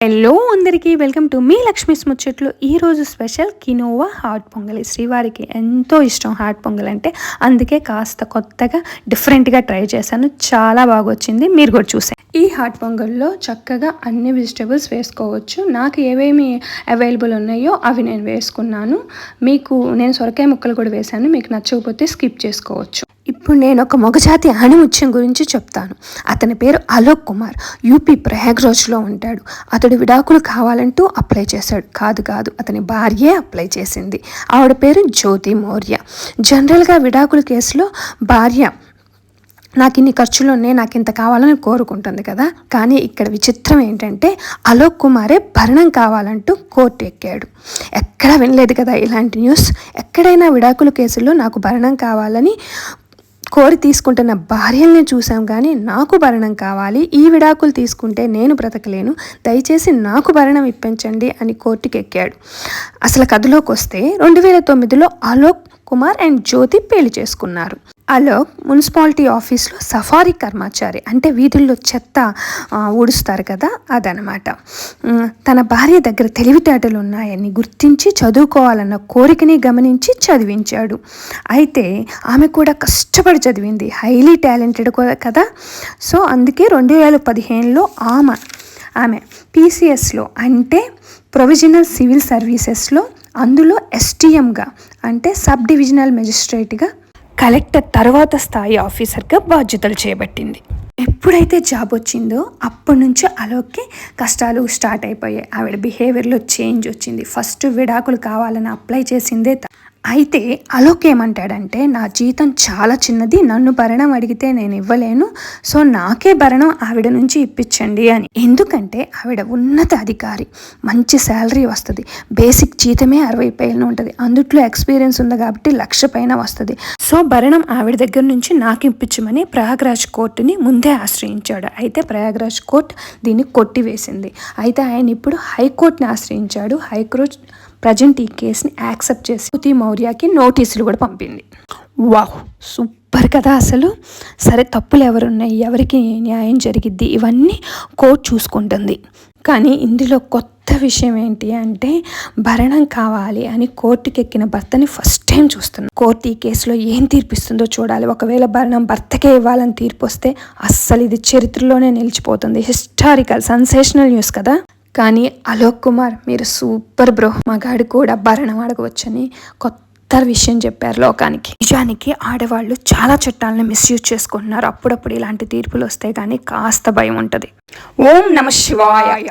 Hello అందరికీ welcome to me Lakshmi's ముచ్చట్లు ఈరోజు స్పెషల్ కినోవా హాట్ పొంగలి. శ్రీవారికి ఎంతో ఇష్టం హాట్ పొంగల్ అంటే. అందుకే కాస్త కొత్తగా డిఫరెంట్గా ట్రై చేశాను. చాలా బాగా వచ్చింది మీరు కూడా చూసే. ఈ హాట్ పొంగల్లో చక్కగా అన్ని వెజిటేబుల్స్ వేసుకోవచ్చు. నాకు ఏవేమి అవైలబుల్ ఉన్నాయో అవి నేను వేసుకున్నాను. మీకు నేను సొరకాయ ముక్కలు కూడా వేశాను. మీకు నచ్చకపోతే స్కిప్ చేసుకోవచ్చు. ఇప్పుడు నేను ఒక మొగజాతి ఆణిముత్యం గురించి చెప్తాను. అతని పేరు అలోక్ కుమార్. యూపీ ప్రయాగ్రాజ్లో ఉంటాడు. అతడు విడాకులు కావాలంటూ అప్లై చేశాడు. కాదు కాదు అతని భార్యే అప్లై చేసింది. ఆవిడ పేరు జ్యోతి మౌర్య. జనరల్గా విడాకుల కేసులో భార్య నాకు ఇన్ని ఖర్చులు ఉన్నాయి నాకు ఇంత కావాలని కోరుకుంటుంది కదా. కానీ ఇక్కడ విచిత్రం ఏంటంటే అలోక్ కుమారే భరణం కావాలంటూ కోర్టు ఎక్కాడు. ఎక్కడా వినలేదు కదా ఇలాంటి న్యూస్. ఎక్కడైనా విడాకుల కేసుల్లో నాకు భరణం కావాలని కోరి తీసుకుంటున్న భార్యల్ని చూసాం కానీ నాకు భరణం కావాలి ఈ విడాకులు తీసుకుంటే నేను బ్రతకలేను దయచేసి నాకు భరణం ఇప్పించండి అని కోర్టుకెక్కాడు. అసలు కథలోకి వస్తే రెండు వేల తొమ్మిదిలో అలోక్ కుమార్ అండ్ జ్యోతి పెళ్ళి చేసుకున్నారు. అలోక్ మున్సిపాలిటీ ఆఫీస్లో సఫారీ కర్మచారి అంటే వీధుల్లో చెత్త ఊడుస్తారు కదా అదనమాట తన భార్య దగ్గర తెలివితేటలు ఉన్నాయని గుర్తించి చదువుకోవాలన్న కోరికని గమనించి చదివించాడు. అయితే ఆమె కూడా కష్టపడి చదివింది. హైలీ టాలెంటెడ్ కదా? సో అందుకే రెండు వేల పదిహేనులో ఆమె ఆమె పీసీఎస్లో అంటే ప్రొవిజనల్ సివిల్ సర్వీసెస్లో అందులో ఎస్టీఎంగా అంటే సబ్ డివిజనల్ మెజిస్ట్రేట్గా కలెక్టర్ తర్వాత స్థాయి ఆఫీసర్గా బాధ్యతలు చేపట్టింది. ఎప్పుడైతే జాబ్ వచ్చిందో అప్పటి నుంచి అలోక్కి కష్టాలు స్టార్ట్ అయిపోయాయి. ఆవిడ బిహేవియర్లో చేంజ్ వచ్చింది. ఫస్ట్ విడాకులు కావాలని అప్లై చేసిందే అయితే అలోక్ ఏమంటాడంటే నా జీతం చాలా చిన్నది నన్ను భరణం అడిగితే నేను ఇవ్వలేను సో నాకే భరణం ఆవిడ నుంచి ఇప్పించండి అని. ఎందుకంటే ఆవిడ ఉన్నత అధికారి మంచి శాలరీ వస్తుంది బేసిక్ జీతమే అరవై పైన ఉంటుంది అందుట్లో ఎక్స్పీరియన్స్ ఉంది కాబట్టి లక్ష పైన వస్తుంది. సో భరణం ఆవిడ దగ్గర నుంచి నాకు ఇప్పించమని ప్రయాగ్రాజ్ కోర్టుని ముందే ఆశ్రయించాడు. అయితే ప్రయాగ్రాజ్ కోర్టు దీన్ని కొట్టివేసింది. అయితే ఆయన ఇప్పుడు హైకోర్టుని ఆశ్రయించాడు. హైకోర్టు ప్రజెంట్ ఈ కేసుని యాక్సెప్ట్ చేసి పుతి మౌర్యకి నోటీసులు కూడా పంపింది. వాహ్ సూపర్ కదా అసలు. సరే తప్పులు ఎవరున్నాయి ఎవరికి న్యాయం జరిగిద్ది ఇవన్నీ కోర్టు చూసుకుంటుంది. కానీ ఇందులో కొత్త విషయం ఏంటి అంటే భరణం కావాలి అని కోర్టుకి ఎక్కిన భర్తని ఫస్ట్ టైం చూస్తున్నాం. కోర్టు ఈ కేసులో ఏం తీర్పిస్తుందో చూడాలి. ఒకవేళ భరణం భర్తకే ఇవ్వాలని తీర్పు వస్తే అస్సలు ఇది చరిత్రలోనే నిలిచిపోతుంది. హిస్టారికల్ సెన్సేషనల్ న్యూస్ కదా. కానీ అలోక్ కుమార్ మీరు సూపర్ బ్రో. మగాడు కూడా భరణం అడగవచ్చని కొత్త విషయం చెప్పారు లోకానికి. నిజానికి ఆడవాళ్ళు చాలా చట్టాలను మిస్యూజ్ చేసుకుంటున్నారు. అప్పుడప్పుడు ఇలాంటి తీర్పులు వస్తే కానీ కాస్త భయం ఉంటుంది. ఓం నమ శివాయ.